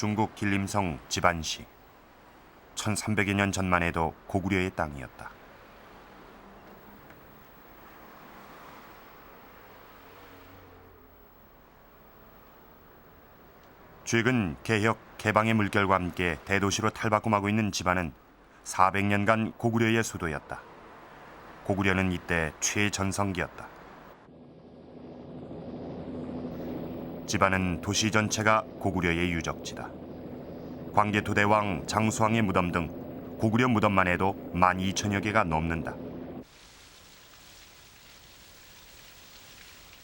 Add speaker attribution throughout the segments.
Speaker 1: 중국 길림성 지반시. 1300여 년 전만 해도 고구려의 땅이었다. 최근 개혁 개방의 물결과 함께 대도시로 탈바꿈하고 있는 지반은 400년간 고구려의 수도였다. 고구려는 이때 최전성기였다. 지반은 도시 전체가 고구려의 유적지다. 광개토대왕 장수왕의 무덤 등 고구려 무덤만 해도 12,000여 개가 넘는다.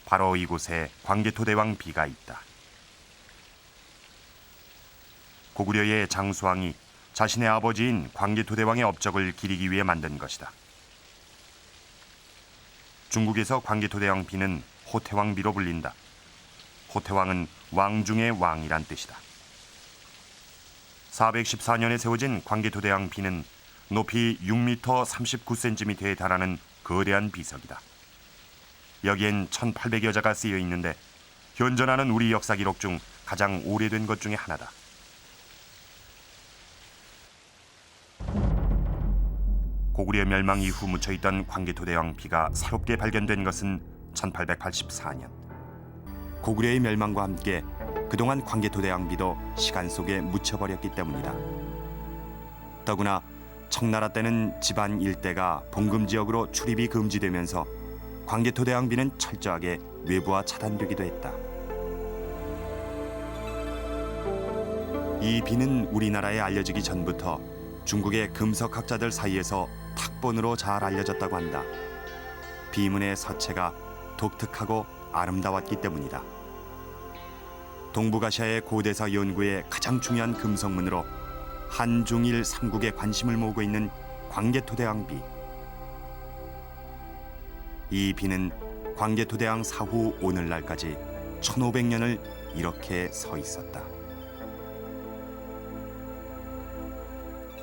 Speaker 1: 바로 이곳에 광개토대왕 비가 있다. 고구려의 장수왕이 자신의 아버지인 광개토대왕의 업적을 기리기 위해 만든 것이다. 중국에서 광개토대왕 비는 호태왕 비로 불린다. 호태왕은 왕 중의 왕이란 뜻이다. 414년에 세워진 광개토대왕 비는 높이 6m 39cm에 달하는 거대한 비석이다. 여기엔 1800여 자가 쓰여 있는데 현존하는 우리 역사 기록 중 가장 오래된 것 중에 하나다. 고구려 멸망 이후 묻혀있던 광개토대왕 비가 새롭게 발견된 것은 1884년. 고구려의 멸망과 함께 그동안 광개토대왕 비도 시간 속에 묻혀버렸기 때문이다. 더구나 청나라 때는 집안 일대가 봉금 지역으로 출입이 금지되면서 광개토대왕 비는 철저하게 외부와 차단되기도 했다. 이 비는 우리나라에 알려지기 전부터 중국의 금석학자들 사이에서 탁본으로 잘 알려졌다고 한다. 비문의 서체가 독특하고 아름다웠기 때문이다. 동북아시아의 고대사 연구의 가장 중요한 금성문으로 한중일 삼국의 관심을 모으고 있는 광개토대왕비. 이 비는 광개토대왕 사후 오늘날까지 1500년을 이렇게 서 있었다.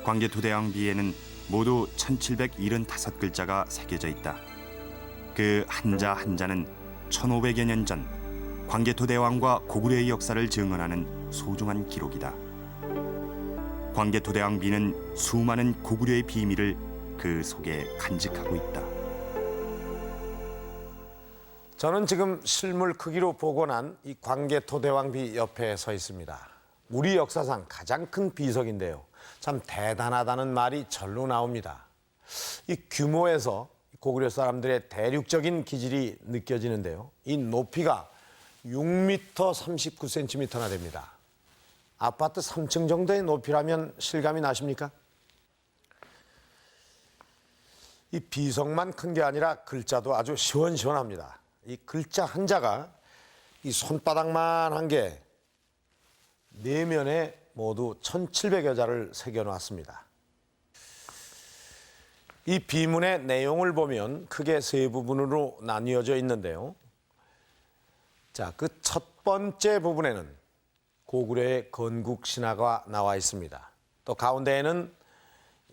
Speaker 1: 광개토대왕 비에는 모두 1775글자가 새겨져 있다. 그 한자 한자는 1500여 년 전 광개토 대왕과 고구려의 역사를 증언하는 소중한 기록이다. 광개토 대왕 비는 수많은 고구려의 비밀을 그 속에 간직하고 있다.
Speaker 2: 저는 지금 실물 크기로 복원한 이 광개토 대왕비 옆에 서 있습니다. 우리 역사상 가장 큰 비석인데요. 참 대단하다는 말이 절로 나옵니다. 이 규모에서 고구려 사람들의 대륙적인 기질이 느껴지는데요. 이 높이가 6m 39cm나 됩니다. 아파트 3층 정도의 높이라면 실감이 나십니까? 이 비석만 큰 게 아니라 글자도 아주 시원시원합니다. 이 글자 한자가 이 손바닥만 한게 내면에 모두 1700여 자를 새겨 놨습니다. 이 비문의 내용을 보면 크게 세 부분으로 나뉘어져 있는데요. 자, 그 첫 번째 부분에는 고구려의 건국 신화가 나와 있습니다. 또 가운데에는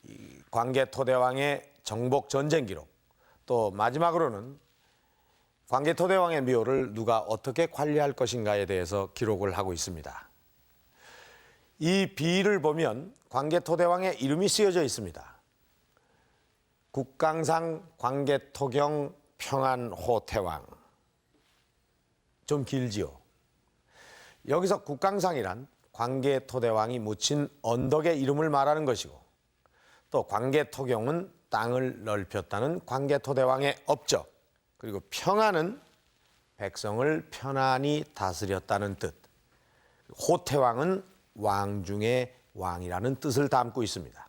Speaker 2: 이 광개 토대왕의 정복 전쟁 기록, 또 마지막으로는 광개 토대왕의 묘를 누가 어떻게 관리할 것인가에 대해서 기록을 하고 있습니다. 이 비를 보면 광개 토대왕의 이름이 쓰여져 있습니다. 국강상 광개토경 평안호태왕. 좀 길지요. 여기서 국강상이란 광개토대왕이 묻힌 언덕의 이름을 말하는 것이고 또 광개토경은 땅을 넓혔다는 광개토대왕의 업적 그리고 평안은 백성을 편안히 다스렸다는 뜻 호태왕은 왕 중의 왕이라는 뜻을 담고 있습니다.